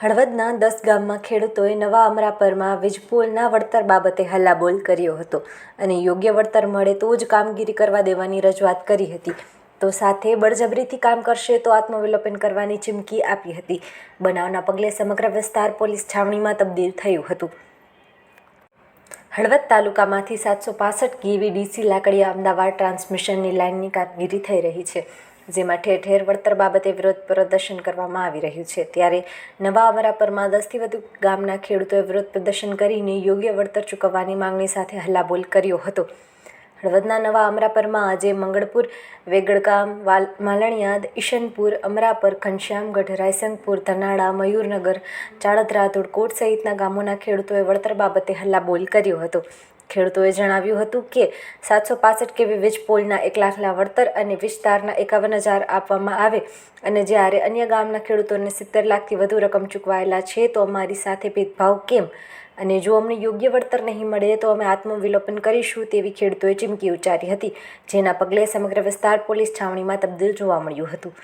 હળવદના દસ ગામમાં ખેડૂતોએ નવા અમરાપરમાં વીજપોલના વળતર બાબતે હલ્લાબોલ કર્યો હતો અને યોગ્ય વળતર મળે તો જ કામગીરી કરવા દેવાની રજૂઆત કરી હતી. તો સાથે બળજબરીથી કામ કરશે તો આત્મવિલોપન કરવાની ચીમકી આપી હતી. બનાવના પગલે સમગ્ર વિસ્તાર પોલીસ છાવણીમાં તબદીલ થયું હતું. હળવદ તાલુકામાંથી સાતસો પાસઠ કેવી ડીસી લાકડીયા અમદાવાદ ટ્રાન્સમિશનની લાઇનની કામગીરી થઈ રહી છે. જેમાં ઠેર ઠેર વળતર બાબતે વિરોધ પ્રદર્શન કરવામાં આવી રહ્યું છે. ત્યારે નવા અમરાપરમાં દસથી વધુ ગામના ખેડૂતોએ વિરોધ પ્રદર્શન કરીને યોગ્ય વળતર ચૂકવવાની માંગણી સાથે હલ્લાબોલ કર્યો હતો. હળવદના નવા અમરાપરમાં આજે મંગળપુર, વેગડગામ, વાલ, માલણિયાદ, ઈશનપુર, અમરાપર, ઘનશ્યામગઢ રાયસંગપુર ધનાળા મયુરનગર ચાળદરા ધોળકોટ સહિતના ગામોના ખેડૂતોએ વળતર બાબતે હલ્લાબોલ કર્યો હતો. ખેડૂતોએ જણાવ્યું હતું કે સાતસો પાસઠ કેવી વીજ પોલના એક લાખના વળતર અને વિસ્તારના એકાવન હજાર આપવામાં આવે અને જ્યારે અન્ય ગામના ખેડૂતોને સિત્તેર લાખથી વધુ રકમ ચૂકવાયેલા છે તો અમારી સાથે ભેદભાવ કેમ અને જો અમને યોગ્ય વળતર નહીં મળે તો અમે આત્મવિલોપન કરીશું તેવી ખેડૂતોએ ચીમકી ઉચ્ચારી હતી જેના પગલે સમગ્ર વિસ્તાર પોલીસ છાવણીમાં તબદીલ જોવા મળ્યું હતું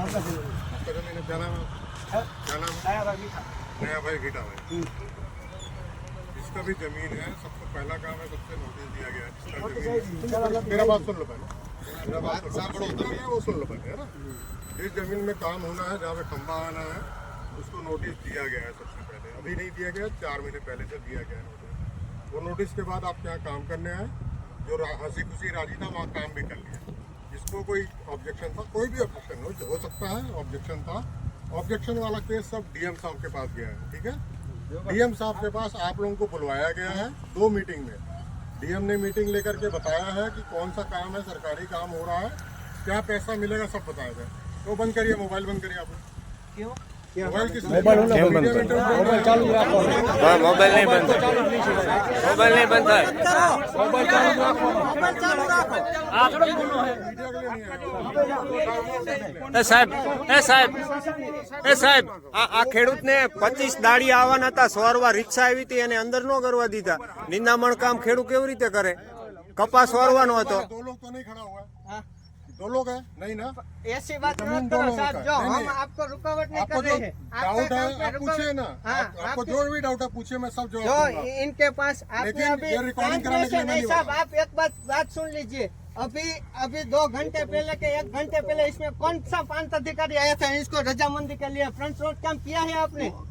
आपका जमीन है क्या नाम है क्या नाम है नया भाई गीटा भाई इसका भी ज़मीन है सबसे पहला काम है सबसे नोटिस दिया गया है इसका ज़मीन मेरा बात सुन लो पहले। मेरा बात सुन लो। वो सुन लो पहले है ना? जिस ज़मीन में काम होना है जहाँ पे खंबा आना है उसको नोटिस दिया गया है सबसे पहले। अभी नहीं दिया गया चार महीने पहले से दिया गया है नोटिस। वो नोटिस के बाद आप यहाँ काम करने आए? जो हँसी खुशी राज़ी था वहाँ काम भी कर लिया। जिसको कोई ऑब्जेक्शन था कोई भी ऑब्जेक्शन हो सकता है ऑब्जेक्शन था ऑब्जेक्शन वाला केस सब डीएम साहब के पास गया है ठीक है? डीएम साहब के पास आप लोगों को बुलवाया गया है दो मीटिंग में। डीएम ने मीटिंग लेकर के बताया है कि कौन सा काम है सरकारी काम हो रहा है क्या पैसा मिलेगा सब बताया गया तो बंद करिए मोबाइल बंद करिए आप क्यों? મોબાઈલ નહીં એ સાહેબ એ સાહેબ એ આ ખેડૂતને પચીસ દાડી આવવાના હતા સોરવા રિક્ષા આવી હતી એને અંદર ન કરવા દીધા. નિંદામણ કામ ખેડૂત કેવી રીતે કરે? કપાસ વારવાનો હતો. दो लोग तो नहीं खड़ा हुआ है दो लोग है नहीं ना ऐसी बात जमीन मत करो दोनों साहब का। जो नहीं, हम नहीं। आपको रुकावट नहीं आपको कर जो रहे हैं आपके डाउट है काम पे आप रुकावट- पूछिए ना हाँ, आप- आपको आपके- जो भी डाउट है पूछिए मैं सब जो जवाब दूंगा इनके पास आपने लेकिन अभी ये रिकॉर्डिंग शांत कराने के लिए रहसे मैं नहीं नहीं साहब बोला। आप एक बात बात सुन लीजिए अभी अभी दो घंटे पहले के एक घंटे पहले इसमें कौन सा प्रांत अधिकारी आया था इसको रजामंदी के लिए फ्रंट रोड काम किया है आपने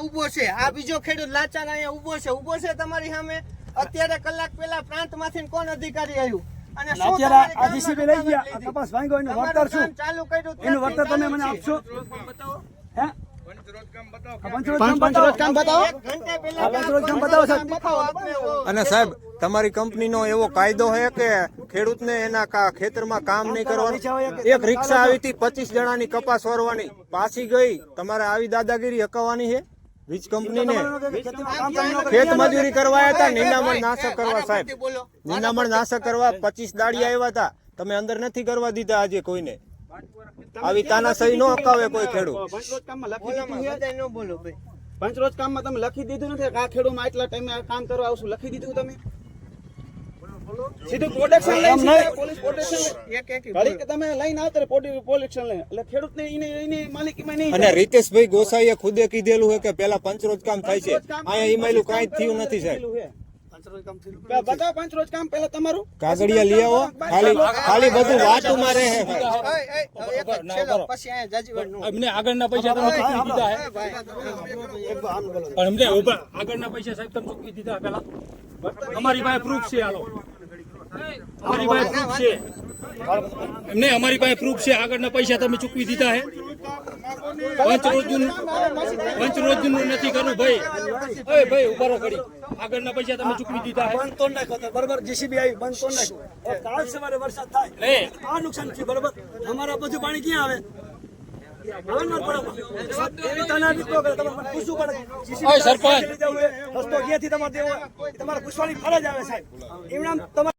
ઊભો છે. આ બીજો ખેડૂત લાચાર અહીંયા ઊભો છે. ઊભો છે તમારી સામે? અત્યારે કલાક પહેલા પ્રાંતમાંથી કોણ અધિકારી આવ્યું? અને આ જીસીબી લઈ ગયા. એનું વળતર શું? ચાલુ કર્યું એનું વળતર તમે મને આપશો? હે? સાહેબ. બતાવો આપને વો. અને સાહેબ તમારી કંપનીનો એવો કાયદો છે કે ખેડૂતને એના કા- ખેતરમાં કામ નહીં કરવાનું? એક રિક્ષા આવી હતી પચીસ જણાની કપાસ વારવાની પાછી ગઈ. તમારે આવી દાદાગીરી હકાવવાની છે વીજ કંપનીને. ખેત મજૂરી કરવા આવ્યા હતા નિંદામણ નાશક કરવા સાહેબ. નિંદામણ નાશક કરવા પચીસ દાડી આવ્યા હતા. તમે અંદર નથી કરવા દીધા આજે કોઈને. આવી તાનાશાહી નો અકાવે કોઈ ખેડૂત. પંચરોજ રોજ લખી બોલો દીધું છે. બધાય ન બોલો ભાઈ. પંચરોજ કામમાં તમે લખી દીધું નથી. કે આ ખેડૂમાં આટલા ટાઈમે આ કામ કરવા આવશું લખી દીધું તમે? સીધું પ્રોટેક્શન લઈ પોલીસ પ્રોટેક્શન એક એક કે તમે લઈને આવતા પ્રોટેક્શન લઈને એટલે ખેડૂતને એને એની માલિકીમાં નહીં અને રીતેશભાઈ ગોસાઈએ ખુદે કીધેલું છે કે પેલા પંચરોજ કામ થાય છે અહીંયા ઈમાયલું કાંઈ થયું નથી સાહેબ બધા પાંચ રોજ કામ પહેલા તમારું કાગળિયા લઈ આવો ખાલી ખાલી બધું રહે અહીંયા જાજીવડ નો. અમને આગળના પૈસા તમે ચૂકવી દીધા હે પણ અમને આગળના પૈસા સાહેબ તમે ચૂકવી દીધા પેલા અમારી પાસે પ્રૂફ છે હાલો અમારી પાસે પ્રૂફ છે. એમને અમારી પાસે પ્રૂફ છે. આગળના પૈસા તમે ચૂકવી દીધા હે પંચ રોજનું પંચ રોજનું નથી કરવું ભાઈ. ભાઈ ઉભારો કરી. આગળના પૈસા તમે ચૂકવી દીધા હે બંધ તો. નાખો બરોબર જીસીબી આવી બંધ તો નાખો કાલ સવારે વરસાદ થાય. આ નુકસાન થયું બરોબર? અમારા બધું પાણી ક્યાં આવે? સરપંચ. રસ્તો ક્યાંથી તમારે દેવો? તમારે પૂછવાની ફરજ આવે સાહેબ. એમના તમારે